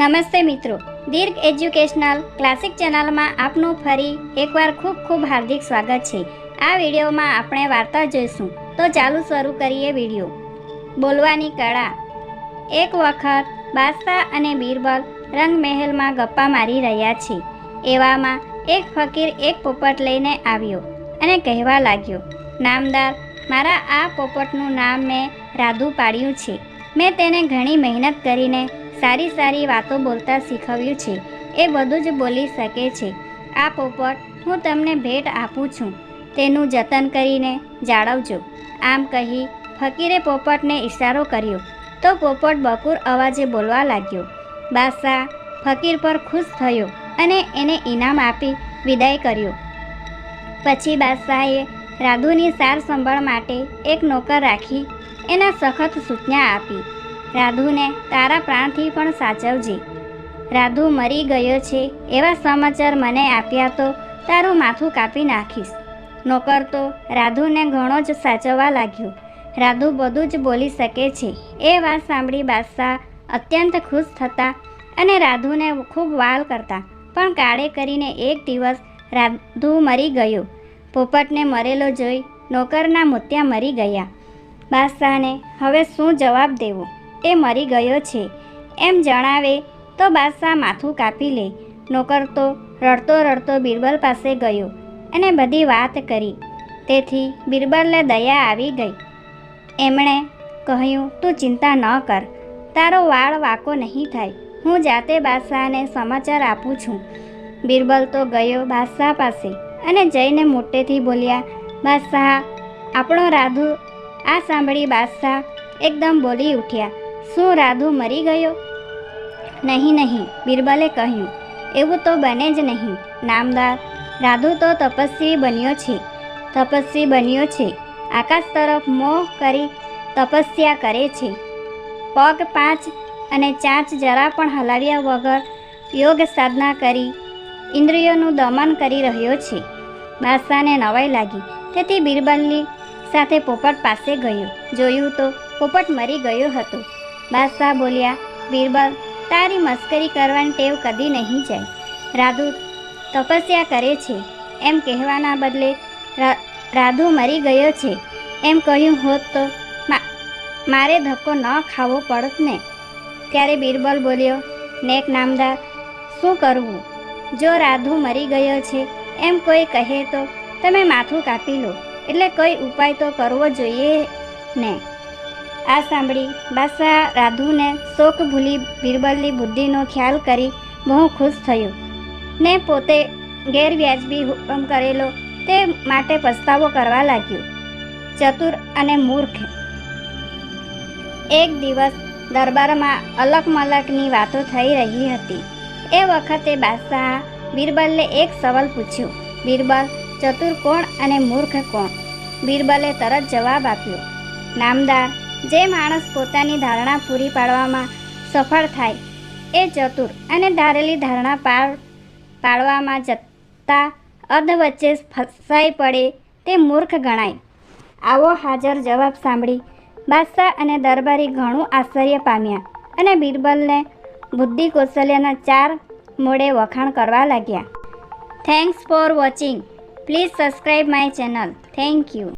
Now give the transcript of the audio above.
નમસ્તે મિત્રો. દીર્ઘ educational classic ચેનલમાં આપનું ફરી એકવાર ખૂબ ખૂબ હાર્દિક સ્વાગત છે. આ વિડીયોમાં આપણે વાર્તા જોઈશું. તો ચાલુ શરૂ કરીએ વીડિયો. બોલવાની કળા. એક વખત બાદશાહ અને બીરબલ રંગમહેલમાં ગપ્પા મારી રહ્યા છે. એવામાં એક ફકીર એક પોપટ લઈને આવ્યો અને કહેવા લાગ્યો, નામદાર, મારા આ પોપટનું નામ મેં રાધુ પાડ્યું છે. મેં તેને ઘણી મહેનત કરીને સારી સારી વાતો બોલતા શીખવ્યું છે. એ બધું જ બોલી શકે છે. આ પોપટ હું તમને ભેટ આપું છું. તેનું જતન કરીને જાળવજો. આમ કહી ફકીરે પોપટને ઇશારો કર્યો. તો પોપટ બકુર અવાજે બોલવા લાગ્યો. બાદશાહ ફકીર પર ખુશ થયો અને એને ઇનામ આપી વિદાય કર્યો. પછી બાદશાહે રાધુની સાર સંભાળ માટે એક નોકર રાખી એના સખત સૂચના આપી. રાધુને તારા પ્રાણથી પણ સાચવજે. રાધુ મરી ગયો છે, એવા સમાચાર મને આપ્યા તો તારું માથું કાપી નાખીશ. નોકર તો રાધુને ઘણો જ સાચવવા લાગ્યો. રાધુ બધું જ બોલી શકે છે. એ વાત સાંભળી બાદશાહ અત્યંત ખુશ થતા અને રાધુને ખૂબ વાલ કરતા. પણ કાળે કરીને એક દિવસ રાધુ મરી ગયો. પોપટને મરેલો જોઈ નોકરના મોતિયા મરી ગયા. બાદશાહને હવે શું જવાબ દેવો? એ મરી ગયો છે. એમ જણાવે, તો બાદશાહ માથું કાપી લે. નોકર તો રડતો રડતો બિરબલ પાસે ગયો અને બધી વાત કરી. તેથી બિરબલને દયા આવી ગઈ. એમણે કહ્યું, તું ચિંતા ન કર. તારો વાળ વાકો નહીં થાય. હું જાતે બાદશાહને સમાચાર આપું છું. બિરબલ તો ગયો બાદશાહ પાસે અને જઈને મોટેથી બોલ્યા બાદશાહ આપણો રાધુ. આ સાંભળી બાદશાહ એકદમ બોલી ઉઠ્યા. શું રાધુ મરી ગયો? નહીં નહીં, બિરબલે કહ્યું, એવું તો બને જ નહીં, નામદાર. રાધુ તો તપસ્વી બન્યો છે, તપસ્વી બન્યો છે. આકાશ તરફ મોહ કરી તપસ્યા કરે છે. પગ પાંચ અને ચાંચ જરા પણ હલાવ્યા વગર યોગ સાધના કરી ઇન્દ્રિયોનું દમન કરી રહ્યો છે. બાદશાહને નવાઈ લાગી. તેથી બિરબલની સાથે પોપટ પાસે ગયો. જોયું તો પોપટ મરી ગયો હતો. બાદશાહ બોલ્યા, બીરબલ, તારી મસ્કરી કરવાની ટેવ કદી નહીં જાય. રાધુ તપસ્યા કરે છે. એમ કહેવાના બદલે રાધુ મરી ગયો છે. એમ કહ્યું હોત તો મારે ધક્કો ન ખાવો પડત ને ત્યારે બીરબલ બોલ્યો, નેક નામદાર, શું કરવું? જો રાધુ મરી ગયો છે, એમ કોઈ કહે તો તમે માથું કાપી લો. એટલે કોઈ ઉપાય તો કરવો જોઈએ ને. આ સાંભળી બાદશાહ રાધુને શોક ભૂલી બિરબલની બુદ્ધિનો ખ્યાલ કરી બહુ ખુશ થયો. ને પોતે ગેરવ્યાજબી હુકમ કરેલો તે માટે પસ્તાવો કરવા લાગ્યો. ચતુર અને મૂર્ખ. એક દિવસ દરબારમાં અલગ મલકની વાતો થઈ રહી હતી. એ વખતે બાદશાહ બિરબલને એક સવાલ પૂછ્યો. બિરબલ, ચતુર કોણ અને મૂર્ખ કોણ? બિરબલે તરત જવાબ આપ્યો. નામદાર જે માણસ પોતાની ધારણા પૂરી પાડવામાં સફળ થાય, એ ચતુર અને ધારેલી ધારણા પાર પાડવામાં જતા અધ વચ્ચે ફસાઈ પડે તે મૂર્ખ ગણાય. આવો હાજર જવાબ સાંભળી. બાદશાહ અને દરબારી ઘણું આશ્ચર્ય પામ્યા અને બિરબલને બુદ્ધિ કૌશલ્યના ચાર મોડે વખાણ કરવા લાગ્યા. Thanks for watching please subscribe my channel thank you